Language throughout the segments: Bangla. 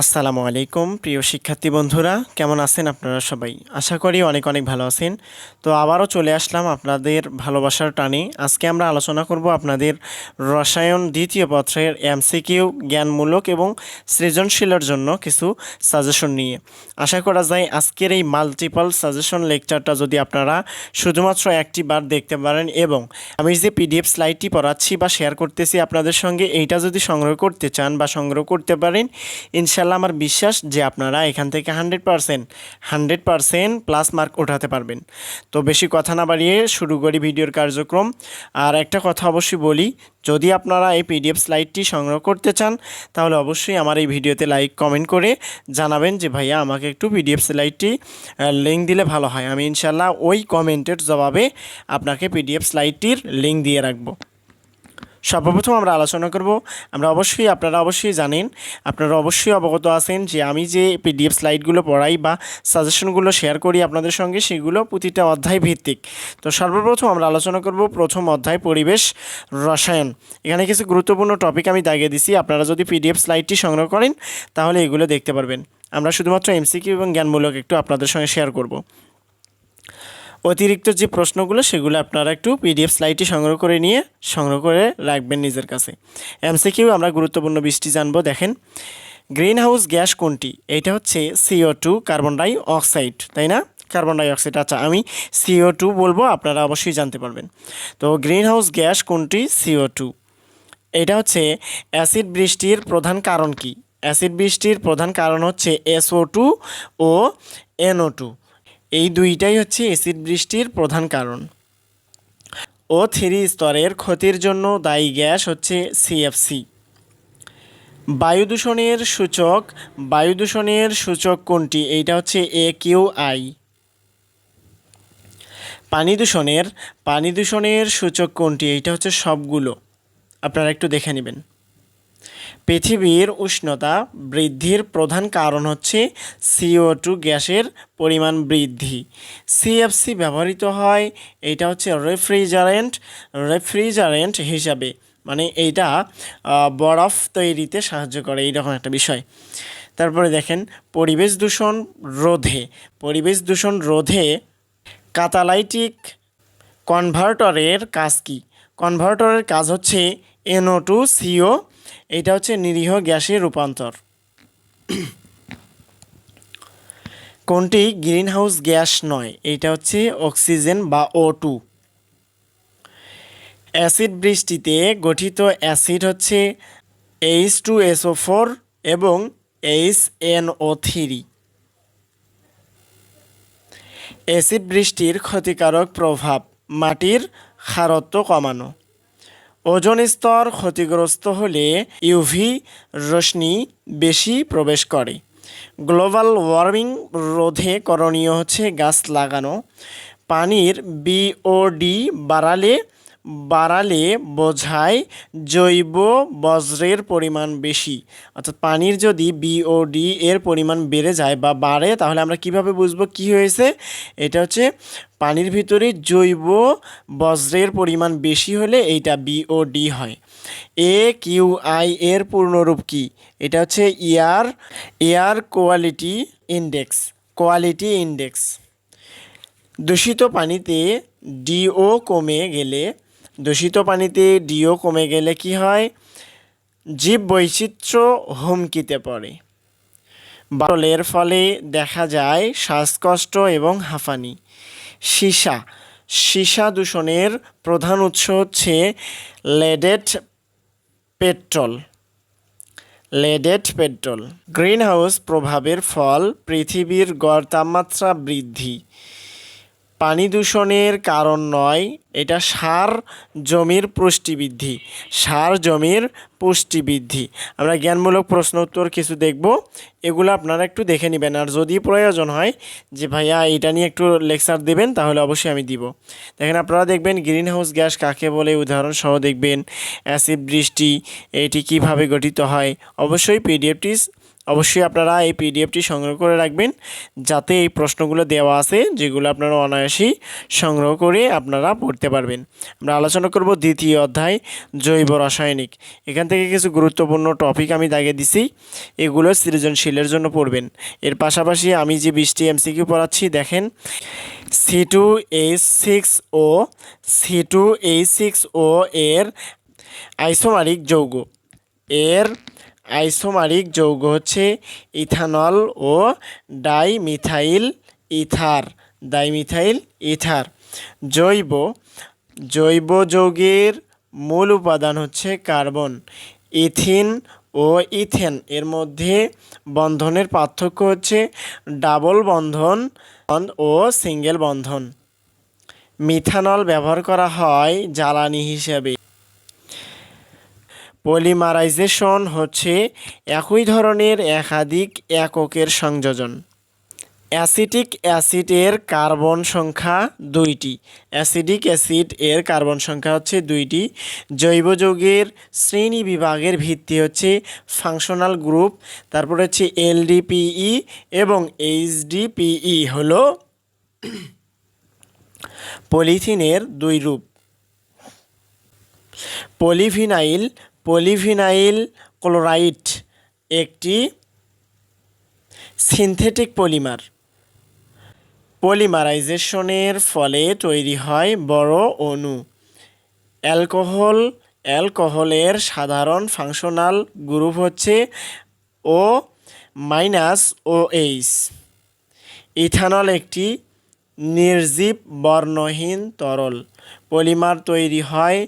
আসসালামু আলাইকুম, প্রিয় শিক্ষার্থী বন্ধুরা, কেমন আছেন আপনারা সবাই? আশা করি অনেক অনেক ভালো আছেন। তো আবারও চলে আসলাম আপনাদের ভালোবাসার টানে। আজকে আমরা আলোচনা করব আপনাদের রসায়ন দ্বিতীয় পত্রের এমসিকিউ জ্ঞানমূলক এবং সৃজনশীলের জন্য কিছু সাজেশন নিয়ে। আশা করা যায় আজকের এই মাল্টিপল সাজেশন লেকচারটা যদি আপনারা শুধুমাত্র একটি বার দেখতে পারেন এবং আমি যে পিডিএফ স্লাইডটি পড়াচ্ছি বা শেয়ার করতেছি আপনাদের সঙ্গে, এইটা যদি সংগ্রহ করতে চান বা সংগ্রহ করতে পারেন, ইনশাল্লাহ আমার বিশ্বাস যে আপনারা এখান থেকে hundred percent hundred percent plus mark ওঠাতে পারবেন। তো বেশি কথা না বাড়িয়ে শুরু করি ভিডিওর কার্যক্রম। আর একটা কথা অবশ্যই বলি, যদি আপনারা এই পিডিএফ স্লাইডটি সংগ্রহ করতে চান, তাহলে অবশ্যই আমার এই ভিডিওতে লাইক কমেন্ট করে জানাবেন যে, ভাইয়া, আমাকে একটু পিডিএফ স্লাইডটি লিঙ্ক দিলে ভালো হয়। আমি ইনশাল্লাহ ওই কমেন্টের জবাবে আপনাকে পিডিএফ স্লাইডটির লিঙ্ক দিয়ে রাখব। সর্বপ্রথম আমরা আলোচনা করব। আমরা অবশ্যই, আপনারা অবশ্যই জানেন, আপনারা অবশ্যই অবগত আছেন যে আমি যে পিডিএফ স্লাইডগুলো পড়াই বা সাজেশনগুলো শেয়ার করি আপনাদের সঙ্গে, সেগুলো প্রতিটা অধ্যায় ভিত্তিক। তো সর্বপ্রথম আমরা আলোচনা করব প্রথম অধ্যায়, পরিবেশ রসায়ন। এখানে কিছু গুরুত্বপূর্ণ টপিক আমি দাগিয়ে দিছি, আপনারা যদি পিডিএফ স্লাইডটি সংগ্রহ করেন, তাহলে এগুলো দেখতে পারবেন। আমরা শুধুমাত্র এমসিকিউ এবং জ্ঞানমূলক একটু আপনাদের সঙ্গে শেয়ার করব। অতিরিক্ত যে প্রশ্নগুলো, সেগুলো আপনারা একটু পিডিএফ স্লাইডটি সংগ্রহ করে নিয়ে সংগ্রহ করে রাখবেন নিজের কাছে। এমসিকিউ আমরা গুরুত্বপূর্ণ বৃষ্টি জানব, দেখেন। গ্রিন হাউস গ্যাস কোনটি? এটা হচ্ছে CO two carbon die oxide তাই না? কার্বন ডাই অক্সাইড আচ্ছা আমি সিও টু বলব, আপনারা অবশ্যই জানতে পারবেন। তো গ্রিন হাউস গ্যাস কোনটি? সিও টু এটা হচ্ছে অ্যাসিড বৃষ্টির প্রধান কারণ কি? অ্যাসিড বৃষ্টির প্রধান কারণ হচ্ছে এসও টু ও এনও টু এই দুইটাই হচ্ছে অ্যাসিড বৃষ্টির প্রধান কারণ। ও থ্রি স্তরের ক্ষতির জন্য দায়ী গ্যাস হচ্ছে সিএফসি বায়ু দূষণের সূচক, বায়ু দূষণের সূচক কোনটি? এইটা হচ্ছে এ কিউ আই। পানি দূষণের পানি দূষণের সূচক কোনটি? এইটা হচ্ছে সবগুলো। আপনারা একটু দেখে নেবেন। পৃথিবীর উষ্ণতা বৃদ্ধির প্রধান কারণ হচ্ছে সিও টু গ্যাসের পরিমাণ বৃদ্ধি। সিএফসি ব্যবহৃত হয়, এটা হচ্ছে রেফ্রিজারেন্ট রেফ্রিজারেন্ট হিসাবে। মানে এইটা বরফ তৈরিতে সাহায্য করে, এইরকম একটা বিষয়। তারপরে দেখেন, পরিবেশ দূষণ রোধে, পরিবেশ দূষণ রোধে কাতালাইটিক কনভার্টরের কাজ কি? কনভার্টরের কাজ হচ্ছে এনও টু সিও এটা হচ্ছে নিরীহ গ্যাসের রূপান্তর। কোনটি? গ্রিন হাউস গ্যাস নয়, এটা হচ্ছে অক্সিজেন বা ও টু অ্যাসিড বৃষ্টিতে গঠিত অ্যাসিড হচ্ছে এইচ টু এসও ফোর এবং H N O three acid বৃষ্টির ক্ষতিকারক প্রভাব মাটির খারত্ব কমানো। ওজন স্তর ক্ষতিগ্রস্ত হলে ইউভি রশ্মি বেশি প্রবেশ করে। গ্লোবাল ওয়ার্মিং রোধে করণীয় হচ্ছে গাছ লাগানো। পানির বিওডি বাড়ালে বাড়ালে বোঝায় জৈব বজ্রের পরিমাণ বেশি। অর্থাৎ পানির যদি বিওডি এর পরিমাণ বেড়ে যায় বা বাড়ে, তাহলে আমরা কীভাবে বুঝব কি হয়েছে? এটা হচ্ছে পানির ভিতরে জৈব বজ্রের পরিমাণ বেশি হলে এইটা বিওডি হয়। এ কিউ আই এর পূর্ণরূপ কি? এটা হচ্ছে air air quality index quality index. দূষিত পানিতে ডিও কমে গেলে দূষিত পানিতে ডিও কমে গেলে কি হয়? জীব বৈচিত্র্য হুমকিতে পড়ে। বাটলের ফলে দেখা যায় শ্বাসকষ্ট এবং হাঁফানি। সীসা। সীসা দূষণের প্রধান উৎস হচ্ছে leaded petrol. Leaded petrol. Green house প্রভাবের ফল পৃথিবীর গড় তাপমাত্রা বৃদ্ধি। পানি দূষণের কারণ নয়, এটা সার জমির পুষ্টি বৃদ্ধি সার জমির পুষ্টি বৃদ্ধি আমরা জ্ঞানমূলক প্রশ্ন উত্তর কিছু দেখব, এগুলো আপনারা একটু দেখে নেবেন। আর যদি প্রয়োজন হয় যে, ভাইয়া, এটা নিয়ে একটু লেকচার দেবেন, তাহলে অবশ্যই আমি দিব। দেখেন, আপনারা দেখবেন গ্রিন হাউস গ্যাস কাকে বলে উদাহরণ সহ দেখবেন। অ্যাসিড বৃষ্টি, এটি কীভাবে গঠিত হয়? অবশ্যই পিডিএফটি অবশ্যই আপনারা এই পিডিএফটি সংগ্রহ করে রাখবেন, যাতে এই প্রশ্নগুলো দেওয়া আছে, যেগুলো আপনারা অনায়াসেই সংগ্রহ করে আপনারা পড়তে পারবেন। আমরা আলোচনা করব দ্বিতীয় অধ্যায়, জৈব রাসায়নিক। এখান থেকে কিছু গুরুত্বপূর্ণ টপিক আমি দাগিয়ে দিছি, এগুলো সৃজনশীলের জন্য পড়বেন। এর পাশাপাশি আমি যে বিশটি এমসিকিউ পড়াচ্ছি, দেখেন C two H six O C two H six O এর আইসোমারিক যৌগ। এর আইসোমারিক যৌগ হচ্ছে ইথানল ও ডাইমিথাইল ইথার ডাইমিথাইল ইথার। জৈব জৈব যৌগের মূল উপাদান হচ্ছে কার্বন, ইথিন ও ইথেন। এর মধ্যে বন্ধনের পার্থক্য হচ্ছে ডাবল বন্ধন ও সিঙ্গেল বন্ধন। মিথানল ব্যবহার করা হয় জ্বালানি হিসেবে। পলিমারাইজেশন হচ্ছে একই ধরনের একাধিক এককের সংযোজন। অ্যাসিটিক অ্যাসিডের কার্বন সংখ্যা দুইটি। অ্যাসিডিক অ্যাসিড এর কার্বন সংখ্যা হচ্ছে দুইটি। জৈব যৌগের শ্রেণি বিভাগের ভিত্তি হচ্ছে ফাংশনাল গ্রুপ, তারপর হচ্ছে এলডিপিই এবং এইচডিপিই হল পলিথিনের দুই রূপ। পলিভিনাইল পলিভিনাইল ক্লোরাইড একটি সিনথেটিক পলিমার। পলিমারাইজেশনের ফলে তৈরি হয় বড় অণু। অ্যালকোহল, অ্যালকোহলের সাধারণ ফাংশনাল গ্রুপ হচ্ছে ও মাইনাস ও এইচ ইথানল একটি নির্জীব বর্ণহীন তরল। পলিমার তৈরি হয়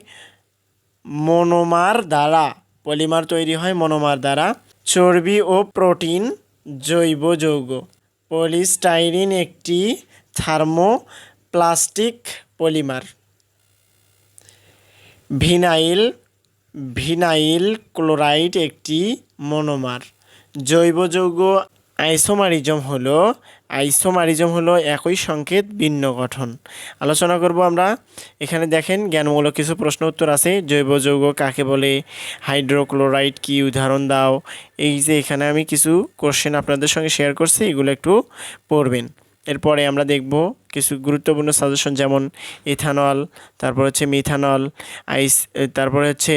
মনোমার দ্বারা, পলিমার তৈরি হয় মনোমার দ্বারা। চর্বি ও প্রোটিন, জৈব যৌগ। পলিস্টাইরিন একটি thermoplastic polymer. Vinyl vinyl chloride একটি মনোমার। জৈব যৌগ আইসোমারিজম হলো আইসোমারিজম হলো একই সংকেত, ভিন্ন গঠন। আলোচনা করব আমরা। এখানে দেখেন, জ্ঞানমূলক কিছু প্রশ্ন উত্তর আছে। জৈব যৌগ কাকে বলে? হাইড্রোক্লোরাইড কি উদাহরণ দাও। এই যে এখানে আমি কিছু কোশ্চেন আপনাদের সঙ্গে শেয়ার করছি, এগুলো একটু পড়বেন। এরপরে আমরা দেখব কিছু গুরুত্বপূর্ণ সাজেশন যেমন ইথানল তারপর হচ্ছে মিথানল আইস তারপরে হচ্ছে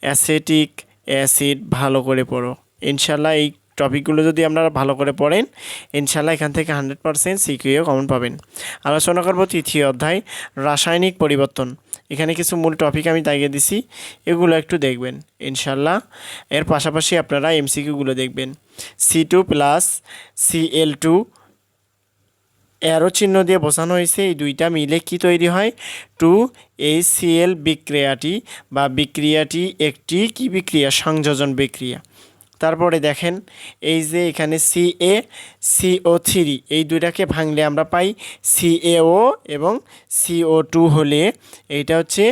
অ্যাসেটিক অ্যাসিড ভালো করে পড়ো। ইনশাল্লাহ এই টপিকগুলো যদি আপনারা ভালো করে পড়েন, ইনশাল্লাহ এখান থেকে হান্ড্রেড পারসেন্ট সিকিউও কমন পাবেন। আলোচনা করব তৃতীয় অধ্যায়, রাসায়নিক পরিবর্তন। এখানে কিছু মূল টপিক আমি দাগিয়ে দিছি, এগুলো একটু দেখবেন, ইনশাল্লাহ। এর পাশাপাশি আপনারা এমসিকিউগুলো দেখবেন। C two plus C L two, arrow চিহ্ন দিয়ে বোঝানো হয়েছে, এই দুইটা মিলে কি তৈরি হয়? টু, এই সিএল বিক্রিয়াটি বা বিক্রিয়াটি একটি কি বিক্রিয়া? সংযোজন বিক্রিয়া। তারপরে দেখেন, এই যে এখানে সি এ সিও থ্রি এই দুইটাকে ভাঙলে আমরা পাই সিএও এবং সিও টু হলে এইটা হচ্ছে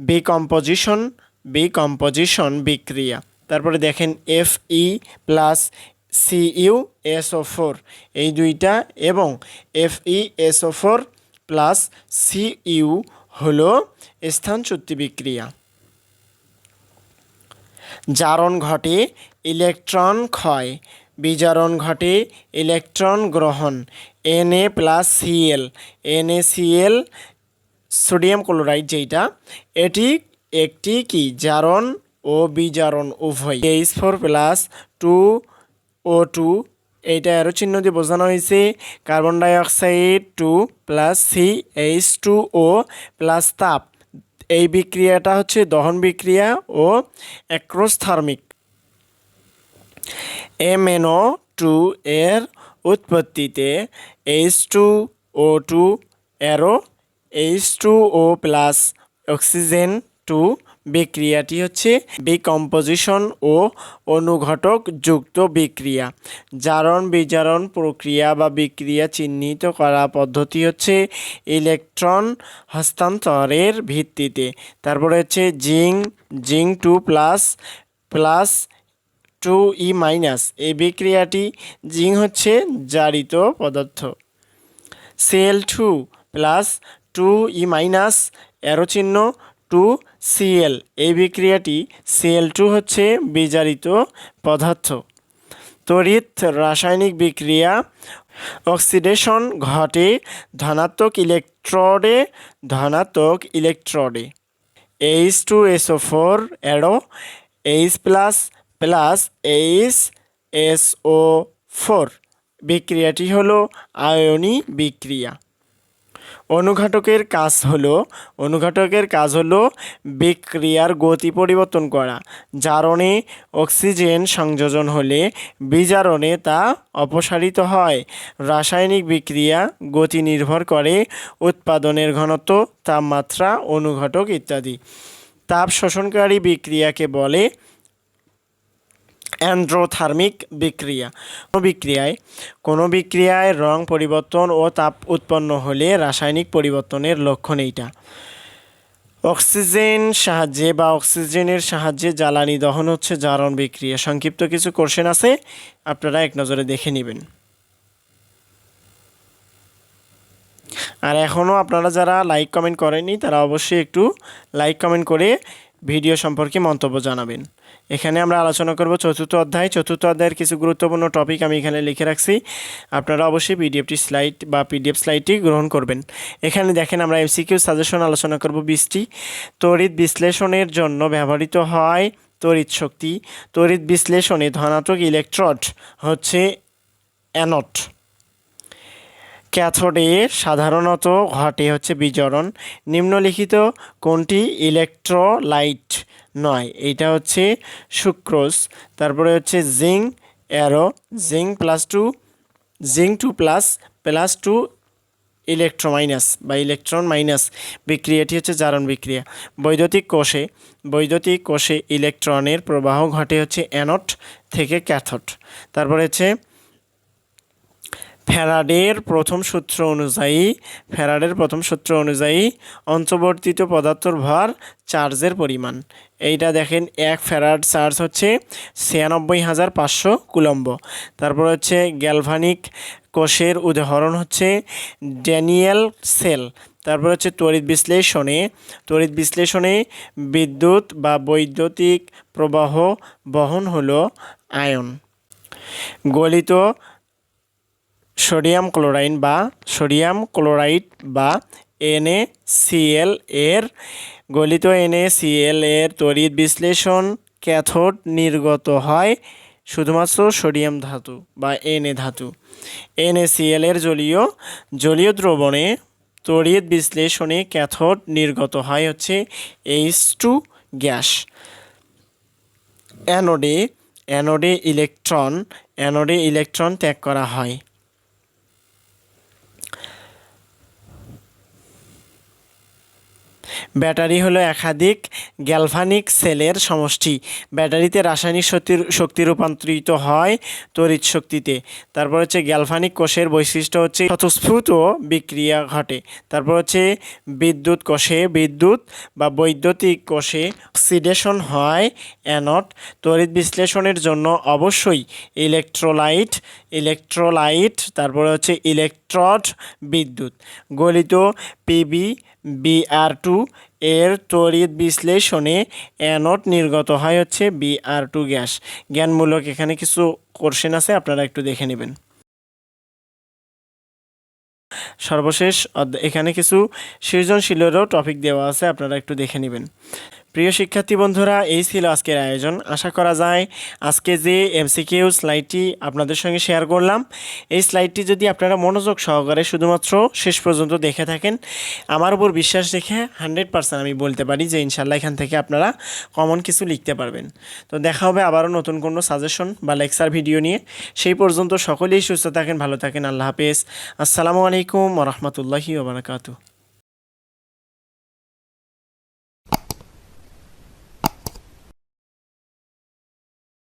বিকম্পোজিশন বিকম্পোজিশন বিক্রিয়া। তারপরে দেখেন F E plus C CU SO four এই দুইটা এবং F E SO four plus C CU হলো স্থানচ্যুতি বিক্রিয়া। জারণ ঘটে, ইলেকট্রন ক্ষয়। বিজারণ ঘটে, ইলেকট্রন গ্রহণ। N A plus CL N A CL sodium chloride যেটা এটি একটি কি? জারণ ও বিজারণ উভয়। H four plus two O two এইটা আরও চিহ্ন দিয়ে বোঝানো হয়েছে। Carbon dioxide two plus C H two O plus তাপ। এই বিক্রিয়াটা হচ্ছে দহন বিক্রিয়া ও অ্যাক্রোস্থার্মিক। এমএনও টু এর উৎপত্তিতে এইচ টু ও টু এরও H two O plus oxygen two বিক্রিয়াটি হচ্ছে বিকম্পোজিশন ও অনুঘটক যুক্ত বিক্রিয়া। জারণ বিজারণ প্রক্রিয়া বা বিক্রিয়া চিহ্নিত করা পদ্ধতি হচ্ছে ইলেকট্রন হস্তান্তরের ভিত্তিতে। তারপরে হচ্ছে zinc zinc two plus plus two E minus. এই বিক্রিয়াটি জিং হচ্ছে জারিত পদার্থ। Cell two plus two E minus arrow চিহ্ন টু সিএল। এই বিক্রিয়াটি সিএল টু হচ্ছে বিজারিত পদার্থ। তড়িৎ রাসায়নিক বিক্রিয়া, অক্সিডেশন ঘটে ধনাত্মক ইলেকট্রোডে ধনাত্মক ইলেকট্রোডে। H two SO four arrow H plus plus H SO four বিক্রিয়াটি হলো আয়নি বিক্রিয়া। অনুঘটকের কাজ হলো অনুঘটকের কাজ হলো বিক্রিয়ার গতি পরিবর্তন করা। জারণে অক্সিজেন সংযোজন হলে বিজারণে তা অপসারিত হয়। রাসায়নিক বিক্রিয়া গতি নির্ভর করে উৎপাদনের ঘনত্ব, তাপমাত্রা অনুঘটক ইত্যাদি। তাপ শোষণকারী বিক্রিয়াকে বলে অ্যান্ড্রোথার্মিক বিক্রিয়া। কোনো বিক্রিয়ায় কোনো বিক্রিয়ায় রং পরিবর্তন ও তাপ উৎপন্ন হলে রাসায়নিক পরিবর্তনের লক্ষণ এইটা। অক্সিজেন সাহায্যে বা অক্সিজেনের সাহায্যে জ্বালানি দহন হচ্ছে জারণ বিক্রিয়া। সংক্ষিপ্ত কিছু কোশ্চেন আছে, আপনারা এক নজরে দেখে নেবেন। আর এখনও আপনারা যারা লাইক কমেন্ট করেননি, তারা অবশ্যই একটু লাইক কমেন্ট করে ভিডিও সম্পর্কে মন্তব্য জানাবেন। এখানে আমরা আলোচনা করব চতুর্থ অধ্যায়। চতুর্থ অধ্যায়ের কিছু গুরুত্বপূর্ণ টপিক আমি এখানে লিখে রাখছি। আপনারা অবশ্যই পিডিএফটি স্লাইড বা পিডিএফ স্লাইডটি গ্রহণ করবেন। এখানে দেখেন আমরা এমসিকিউ সাজেশন আলোচনা করব বিশটি তড়িৎ বিশ্লেষণের জন্য ব্যবহৃত হয় তড়িৎ শক্তি। তড়িৎ বিশ্লেষণে ধনাত্মক ইলেকট্রড হচ্ছে অ্যানট ক্যাথোডে সাধারণত ঘটে হচ্ছে বিজরণ নিম্নলিখিত কোনটি? ইলেকট্রোলাইট নয়, এইটা হচ্ছে সুক্রোজ। তারপরে হচ্ছে zinc, arrow, zinc plus two, zinc two plus plus two electro minus বা ইলেকট্রন মাইনাস বিক্রিয়াটি হচ্ছে জারণ বিক্রিয়া। বৈদ্যুতিক কোষে বৈদ্যুতিক কোষে ইলেকট্রনের প্রবাহ ঘটে হচ্ছে অ্যানোট থেকে ক্যাথট তারপরে হচ্ছে ফ্যারাডের প্রথম সূত্র অনুযায়ী, ফ্যারাডের প্রথম সূত্র অনুযায়ী অন্তর্বর্তিত পদার্থর ভর চার্জের পরিমাণ। এইটা দেখেন, এক ফ্যারাড চার্জ হচ্ছে ছিয়ানব্বই হাজার পাঁচশো কুলম্ব। তারপর হচ্ছে গ্যালভানিক কোষের উদাহরণ হচ্ছে ড্যানিয়েল সেল। তারপর হচ্ছে তড়িৎ বিশ্লেষণে তড়িৎ বিশ্লেষণে বিদ্যুৎ বা বৈদ্যুতিক প্রবাহ বহন হলো আয়ন। গলিত সোডিয়াম ক্লোরাইন বা সোডিয়াম ক্লোরাইড বা NaCl এর গলিত NaCl এর তড়িৎ বিশ্লেষণ ক্যাথোড নির্গত হয় শুধুমাত্র সোডিয়াম ধাতু বা Na ধাতু। NaCl এর জলীয় জলীয় দ্রবণে তড়িৎ বিশ্লেষণে ক্যাথোড নির্গত হয় হচ্ছে এইচ টু গ্যাস। অ্যানোডে অ্যানোডে ইলেকট্রন অ্যানোডে ইলেকট্রন ত্যাগ করা হয়। ব্যাটারি হলো একাধিক গ্যালভানিক সেলের সমষ্টি। ব্যাটারিতে রাসায়নিক শক্তির শক্তি রূপান্তরিত হয় তড়িৎ শক্তিতে। তারপর হচ্ছে গ্যালভানিক কোষের বৈশিষ্ট্য হচ্ছে স্বতঃস্ফূর্ত বিক্রিয়া ঘটে। তারপর হচ্ছে বিদ্যুৎ কোষে বিদ্যুৎ বা বৈদ্যুতিক কোষে অক্সিডেশন হয় অ্যানট। তড়িৎ বিশ্লেষণের জন্য অবশ্যই ইলেকট্রোলাইট ইলেকট্রোলাইট, তারপরে হচ্ছে ইলেকট্রড বিদ্যুৎ। গলিত পিবি বিআর টু এর তড়িৎ বিশ্লেষণে অ্যানোড নির্গত হয় হচ্ছে বিআর টু গ্যাস। জ্ঞানমূলক এখানে কিছু কোশ্চেন আছে, আপনারা একটু দেখে নেবেন। সর্বশেষ এখানে কিছু সৃজনশীলেরও টপিক দেওয়া আছে, আপনারা একটু দেখে নেবেন। প্রিয় শিক্ষার্থী বন্ধুরা, এই ছিল আজকের আয়োজন। আশা করা যায় আজকে যে এমসিকিউ স্লাইডটি আপনাদের সঙ্গে শেয়ার করলাম, এই স্লাইডটি যদি আপনারা মনোযোগ সহকারে শুধুমাত্র শেষ পর্যন্ত দেখে থাকেন, আমার উপর বিশ্বাস রেখে হান্ড্রেড পার্সেন্ট আমি বলতে পারি যে ইনশাল্লাহ এখান থেকে আপনারা কমন কিছু লিখতে পারবেন। তো দেখা হবে আবারও নতুন কোনো সাজেশন বা লেকচার ভিডিও নিয়ে। সেই পর্যন্ত সকলেই সুস্থ থাকেন, ভালো থাকেন, আল্লাহ হাফেজ। আসসালামু আলাইকুম রহমতুল্লাহি ওবরাকাতু